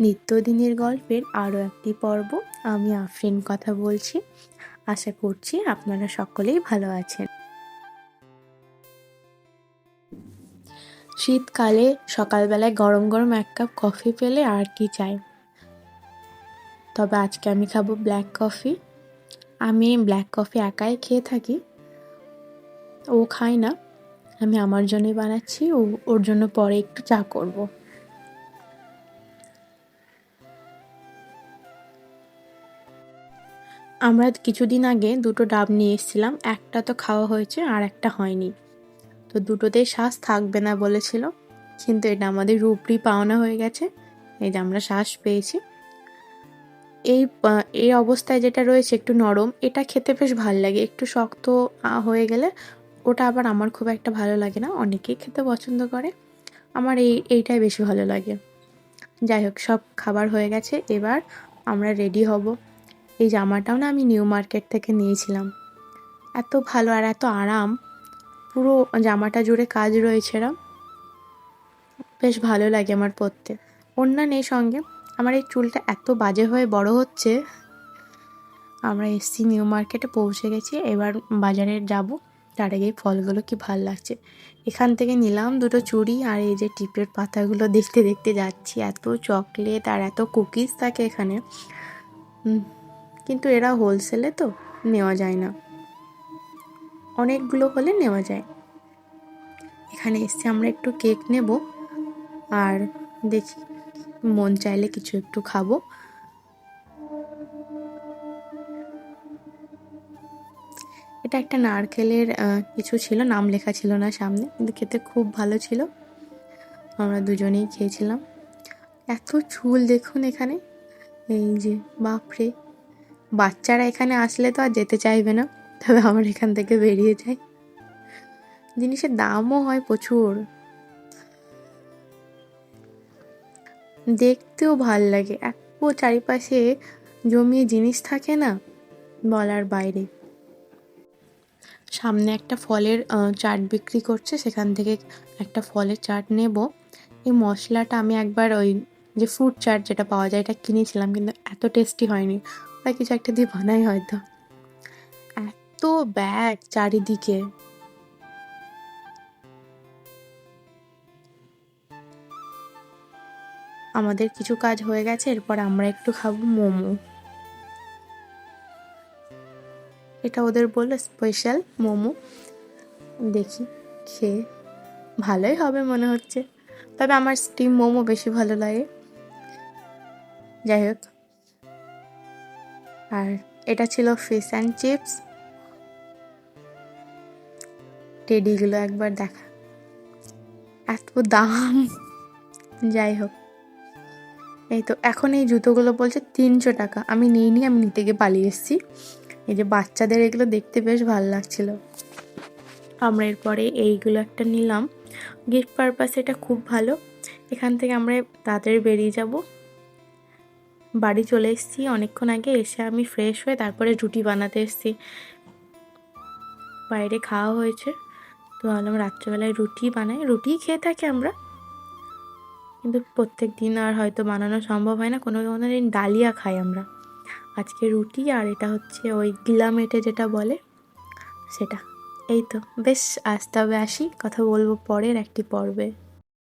নিত্যদিনের গল্পের আরও একটি পর্ব আমি আফরিন কথা বলছি। আশা করছি আপনারা সকলেই ভালো আছেন। শীতকালে সকালবেলায় গরম গরম এক কাপ কফি পেলে আর কি চাই? তবে আজকে আমি খাব ব্ল্যাক কফি। আমি ব্ল্যাক কফি একাই খেয়ে থাকি। ও খায় না। আমি আমার জন্যই বানাচ্ছি, ও, ওর জন্য পরে একটু চা করব। আমরা কিছুদিন আগে দুটো ডাব নিয়ে এসেছিলাম, একটা তো খাওয়া হয়েছে আর একটা হয়নি। তো দুটোতেই শ্বাস থাকবে না বলেছিল, কিন্তু এটা আমাদের রূপরি পাওনা হয়ে গেছে, এই যে আমরা শ্বাস পেয়েছি। এই এই অবস্থায় যেটা রয়েছে একটু নরম, এটা খেতে বেশ ভালো লাগে, একটু শক্ত হয়ে গেলে ওটা আবার আমার খুব একটা ভালো লাগে না, অনেকেই খেতে পছন্দ করে, আমার এই, এইটাই বেশি ভালো লাগে। যাই হোক, সব খাবার হয়ে গেছে, এবার আমরা রেডি হব। এই জামাটাও না আমি নিউ মার্কেট থেকে নিয়েছিলাম। এত ভালো আর এত আরাম। পুরো জামাটা জুড়ে কাজ রয়েছে এরা বেশ ভালো লাগে আমার পরতে। অন্যান্য নেই সঙ্গে আমার এই চুলটা এত বাজে হয়ে বড় হচ্ছে। আমরা এসছি নিউ মার্কেটে পৌঁছে গেছি, এবার বাজারে যাব। তার আগে ফলগুলো কি ভালো লাগছে। এখান থেকে নিলাম দুটো চুড়ি আর এই যে টিপের পাতাগুলো দেখতে দেখতে যাচ্ছি। এত চকলেট আর এত কুকিজ থাকে এখানে। কিন্তু এরা হোলসেলে তো নেওয়া যায় না। অনেকগুলো হলে নেওয়া যায়। এখানে এসে আমরা একটু কেক নেব আর দেখি, মন চাইলে কিছু একটু খাব। এটা একটা নারকেলের কিছু ছিল, নাম লেখা ছিল না সামনে, কিন্তু খেতে খুব ভালো ছিল। আমরা দুজনেই খেয়েছিলাম। এত চুল দেখুন এখানে। এই যে, বাপরে! বাচ্চারা এখানে আসলে তো আর যেতে চাইবে না, তবে আমার এখান থেকে বেরিয়ে যায় জিনিসের দামও হয় প্রচুর। দেখতেও ভালো লাগে এত চারিপাশে জমিয়ে জিনিস থাকে না, বলার বাইরে। সামনে একটা ফলের চাট বিক্রি করছে, সেখান থেকে একটা ফলের চাট নেব। এই মশলাটা আমি একবার ওই যে ফ্রুট চাট যেটা পাওয়া যায়, এটা কিনেছিলাম, কিন্তু এত টেস্টি হয়নি। বা কিছু একটা দিয়ে বানাই হয়তো। এত ব্যাগ চারিদিকে। আমাদের কিছু কাজ হয়ে গেছে, এরপর আমরা একটু খাব মোমো। এটা ওদের বলল স্পেশাল মোমো। দেখি, খেয়ে ভালোই হবে মনে হচ্ছে। তবে আমার স্টিম মোমো বেশি ভালো লাগে। যাই হোক। আর এটা ছিল ফিশ অ্যান্ড চিপস টেডিগুলো একবার দেখা। এত দাম। যাই হোক। এই তো, এখন এই জুতোগুলো বলছে তিনশো টাকা। আমি নিইনি আমি নিতে গিয়ে পালিয়ে এসেছি। এই যে বাচ্চাদের এগুলো দেখতে বেশ ভালো লাগছিল। আমরা এরপরে এইগুলো একটা নিলাম। গিফট পারপাস এটা খুব ভালো। এখান থেকে আমরা তাড়াতাড়ি বেরিয়ে যাব। বাড়ি চলে এসেছি। অনেকক্ষণ আগে এসে আমি ফ্রেশ হয়ে তারপরে রুটি বানাতে এসেছি। বাইরে খাওয়া হয়েছে। তো ভাবলাম রাত্রেবেলায় রুটি বানাই। রুটিই খেয়ে থাকি আমরা। কিন্তু প্রত্যেক দিন আর হয়তো বানানো সম্ভব হয় না। কোনো কোনো দিন ডালিয়া খাই আমরা। আজকে রুটি আর এটা হচ্ছে ওই গিলামেটে যেটা বলে, সেটা। এই তো। বেশ আসতে হবে আসি। কথা বলব পরের একটি পর্বে।